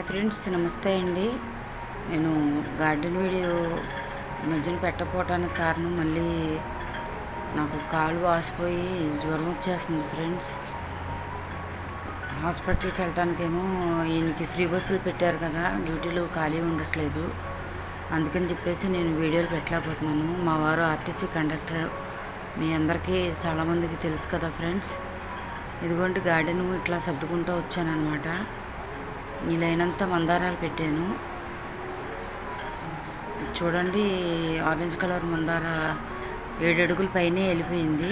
Hi friends నమస్తే అండి. నేను గార్డెన్ వీడియో మధ్యలో పెట్టకపోవటానికి కారణం మళ్ళీ నాకు కాలు వాసిపోయి జ్వరం వచ్చేస్తుంది ఫ్రెండ్స్. హాస్పిటల్కి వెళ్ళటానికేమో ఈయనకి ఫ్రీ బస్సులు పెట్టారు కదా డ్యూటీలు ఖాళీ ఉండట్లేదు. అందుకని చెప్పేసి నేను వీడియోలు పెట్టలేకపోతున్నాను. మా వారు ఆర్టీసీ కండక్టర్ మీ అందరికీ చాలామందికి తెలుసు కదా ఫ్రెండ్స్. ఇదిగోండి గార్డెన్ ఇట్లా సర్దుకుంటూ వచ్చానమాట నీళ్ళైనంత మందారాలు పెట్టాను. చూడండి ఆరెంజ్ కలర్ మందార ఏడు అడుగుల పైనే వెళ్ళిపోయింది.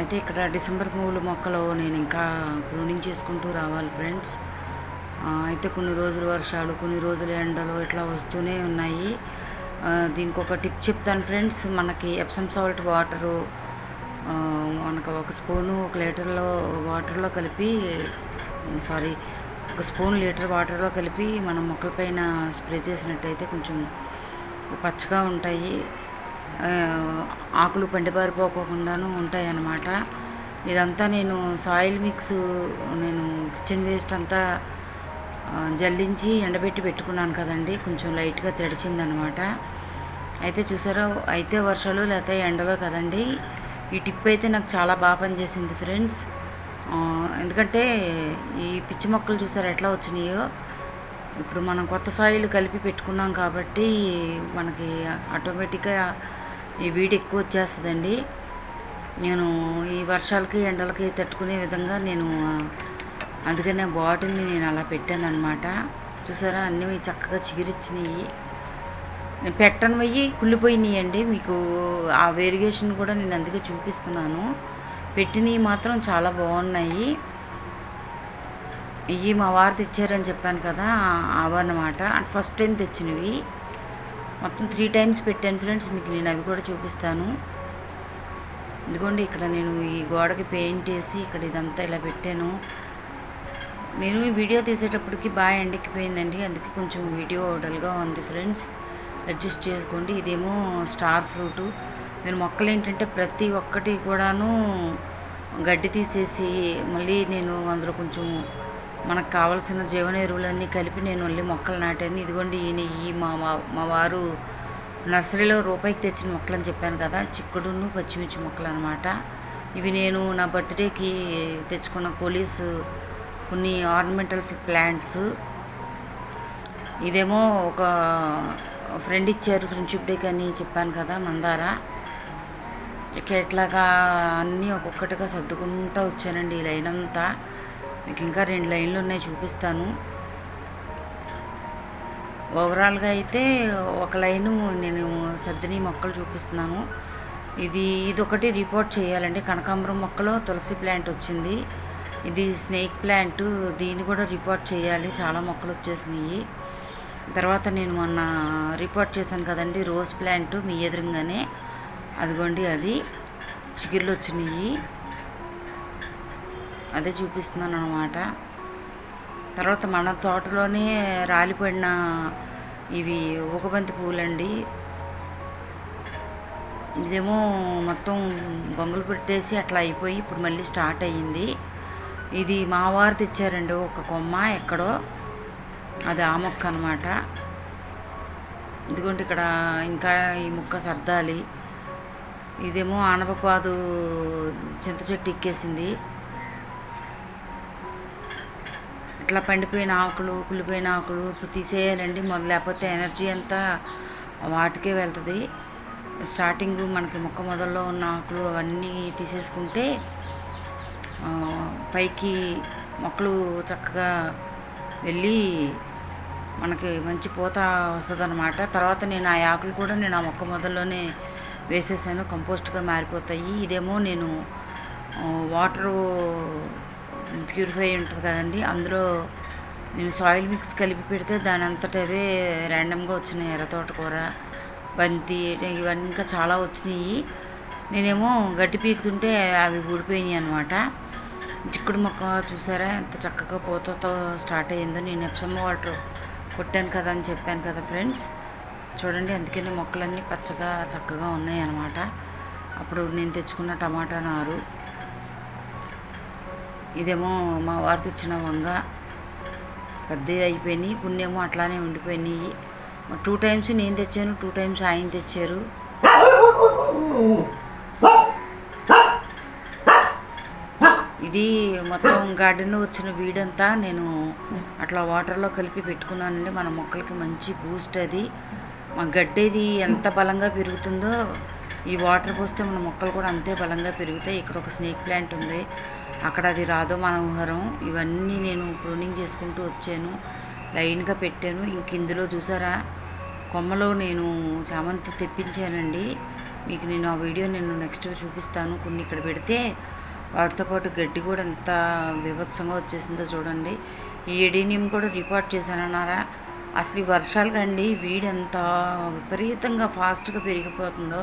అయితే ఇక్కడ డిసెంబర్ పువ్వుల మొక్కలు నేను ఇంకా ప్రూనింగ్ చేసుకుంటూ రావాలి ఫ్రెండ్స్. అయితే కొన్ని రోజులు వర్షాలు కొన్ని రోజులు ఎండలు ఇట్లా వస్తూనే ఉన్నాయి. దీనికి ఒక టిప్ చెప్తాను ఫ్రెండ్స్. మనకి ఎప్సమ్ సాల్ట్ వాటరు ఒక ఒక స్పూను ఒక లీటర్లో వాటర్లో కలిపి సారీ ఒక స్పూన్ లీటర్ వాటర్లో కలిపి మనం మొక్కలపైన స్ప్రే చేసినట్టయితే కొంచెం పచ్చగా ఉంటాయి. ఆకులు పండిపారిపోకుండాను ఉంటాయి అన్నమాట ఇదంతా నేను సాయిల్ మిక్స్ నేను కిచెన్ వేస్ట్ అంతా జల్లించి ఎండబెట్టి పెట్టుకున్నాను కదండి. కొంచెం లైట్గా తడిచిందనమాట అయితే చూసారో అయితే వర్షాలు లేకపోతే ఎండలో కదండి. ఈ టిప్ అయితే నాకు చాలా బాగా పనిచేసింది ఫ్రెండ్స్. ఎందుకంటే ఈ పిచ్చి మొక్కలు చూసారు ఎట్లా వచ్చినాయో? ఇప్పుడు మనం కొత్త సాయిల్ కలిపి పెట్టుకున్నాం కాబట్టి మనకి ఆటోమేటిక్గా ఈ వీడి ఎక్కువ వచ్చేస్తుందండి. నేను ఈ వర్షాలకి ఎండలకి తట్టుకునే విధంగా నేను అందుకనే బాటిల్ని నేను అలా పెట్టాను అనమాట చూసారా? అన్నీ చక్కగా చిగిరిచ్చినాయి పెట్టను వెయ్యి కుళ్ళిపోయినాయి అండి మీకు ఆ వేరిగేషన్ కూడా నేను అందుకే చూపిస్తున్నాను. పెట్టినవి మాత్రం చాలా బాగున్నాయి. ఇవి మా వారు తెచ్చారని చెప్పాను కదా అవన్నమాట అంటే ఫస్ట్ టైం తెచ్చినవి. మొత్తం త్రీ టైమ్స్ పెట్టాను ఫ్రెండ్స్ మీకు నేను అవి కూడా చూపిస్తాను. ఇదిగోండి ఇక్కడ నేను ఈ గోడకి పెయింట్ వేసి ఇక్కడ ఇదంతా ఇలా పెట్టాను. నేను ఈ వీడియో తీసేటప్పటికి బాగా ఎండెక్కిపోయిందండి. అందుకే కొంచెం వీడియో డల్గా ఉంది ఫ్రెండ్స్. అడ్జస్ట్ చేసుకోండి. ఇదేమో స్టార్ ఫ్రూటు. నేను మొక్కలు ఏంటంటే ప్రతి ఒక్కటి కూడాను గడ్డి తీసేసి మళ్ళీ నేను అందులో కొంచెం మనకు కావాల్సిన జీవన ఎరువులన్నీ కలిపి నేను మళ్ళీ మొక్కలు నాటాను. ఇదిగోండి ఈయన ఈ మా మా- మా వారు నర్సరీలో రూపాయికి తెచ్చిన మొక్కలు అని చెప్పాను కదా చిక్కుడును పచ్చిమిర్చి మొక్కలు అనమాట ఇవి నేను నా బర్త్డేకి తెచ్చుకున్న పోలీసు కొన్ని ఆర్నమెంటల్ ప్లాంట్స్. ఇదేమో ఒక ఫ్రెండ్ ఇచ్చారు ఫ్రెండ్షిప్ డే కానీ చెప్పాను కదా మందార. ఇక ఇట్లాగా అన్నీ ఒక్కొక్కటిగా సర్దుకుంటూ వచ్చానండి ఈ లైన్ అంతా. మీకు ఇంకా రెండు లైన్లు ఉన్నాయి చూపిస్తాను. ఓవరాల్గా అయితే ఒక లైను నేను సర్దిని మొక్కలు చూపిస్తున్నాను. ఇది ఇది ఒకటి రిపోర్ట్ చేయాలండి. కనకాంబరం మొక్కలో తులసి ప్లాంట్ వచ్చింది. ఇది స్నేక్ ప్లాంట్. దీన్ని కూడా రిపోర్ట్ చేయాలి. చాలా మొక్కలు వచ్చేసినాయి. తర్వాత నేను మొన్న రిపోర్ట్ చేశాను కదండి రోజ్ ప్లాంట్ మీ ఎదురుగానే. అదిగోండి అది. చిగుర్లు వచ్చినాయి అదే చూపిస్తున్నాను అనమాట తర్వాత మన తోటలోనే రాలిపడిన ఇవి ఊకబంతి పువ్వులండి ఇదేమో మొత్తం గొంగలు పెట్టేసి అట్లా అయిపోయి ఇప్పుడు మళ్ళీ స్టార్ట్ అయ్యింది. ఇది మా వారు తెచ్చారండి ఒక కొమ్మ ఎక్కడో. అది ఆ మొక్క అనమాట ఇదిగోండి ఇక్కడ ఇంకా ఈ ముక్క సర్దాలి. ఇదేమో ఆనపపాదు చింత చెట్టు ఎక్కేసింది ఇట్లా పండిపోయిన ఆకులు కుళ్ళిపోయిన ఆకులు ఇప్పుడు తీసేయాలండి. మొదలు లేకపోతే ఎనర్జీ అంతా వాటికే వెళ్తుంది. స్టార్టింగ్ మనకి మొక్క మొదల్లో ఉన్న ఆకులు అవన్నీ తీసేసుకుంటే పైకి మొక్కలు చక్కగా వెళ్ళి మనకి మంచి పూత వస్తుంది తర్వాత నేను ఆ ఆకులు కూడా నేను ఆ మొక్క మొదల్లోనే వేసేసాను. కంపోస్ట్గా మారిపోతాయి. ఇదేమో నేను వాటరు ప్యూరిఫై ఉంటుంది కదండి. అందులో నేను సాయిల్ మిక్స్ కలిపి పెడితే దాని అంతటవే ర్యాండమ్గా వచ్చినాయి ఎర్ర తోటకూర బంతి ఇవన్నీ ఇంకా చాలా వచ్చినాయి. నేనేమో గడ్డి పీకుతుంటే అవి ఊడిపోయినాయి అనమాట చిక్కుడు మొక్క చూసారా? ఎంత చక్కగా పూతతో స్టార్ట్ అయ్యిందో. నేను ఎప్సమ్మ వాటర్ కొట్టాను కదా అని చెప్పాను కదా ఫ్రెండ్స్. చూడండి అందుకని మొక్కలన్నీ పచ్చగా చక్కగా ఉన్నాయి అన్నమాట. అప్పుడు నేను తెచ్చుకున్న టమాటా నారు. ఇదేమో మా వారు తెచ్చిన వంగ. పెద్దవి అయిపోయినాయి కొన్నేమో అట్లానే ఉండిపోయినాయి. టూ టైమ్స్ నేను తెచ్చాను టూ టైమ్స్ ఆయన తెచ్చారు. ఇది మొత్తం గార్డెన్లో వచ్చిన వీడంతా నేను అట్లా వాటర్లో కలిపి పెట్టుకున్నానండి. మన మొక్కలకి మంచి బూస్ట్ అది. మా గడ్డేది ఎంత బలంగా పెరుగుతుందో ఈ వాటర్ పోస్తే మన మొక్కలు కూడా అంతే బలంగా పెరుగుతాయి. ఇక్కడ ఒక స్నేక్ ప్లాంట్ ఉంది. అక్కడ అది రాదో మనోహరం. ఇవన్నీ నేను ప్రూనింగ్ చేసుకుంటూ వచ్చాను. లైన్గా పెట్టాను. ఇంక ఇందులో చూసారా? కొమ్మలో నేను చామంతి తెప్పించానండి. మీకు నేను ఆ వీడియో నేను నెక్స్ట్ చూపిస్తాను. కొన్ని ఇక్కడ పెడితే వాటితో పాటు గడ్డి కూడా ఎంత వివత్సంగా వచ్చేసిందో చూడండి. ఈ ఎడీనియం కూడా రిపోర్ట్ చేశానన్నారా? అసలు ఈ వర్షాలు కండి వీడు ఎంత విపరీతంగా ఫాస్ట్గా పెరిగిపోతుందో.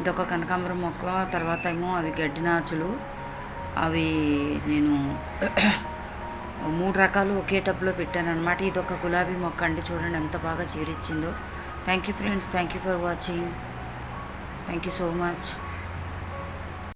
ఇదొక కనకాంబరం మొక్క తర్వాత ఏమో అవి గడ్డి నాచులు. అవి నేను మూడు రకాలు ఒకే టబ్లో పెట్టాను అనమాట ఇది ఒక గులాబీ మొక్క అండి చూడండి ఎంత బాగా చీరిచ్చిందో. Thank you friends thank you for watching thank you so much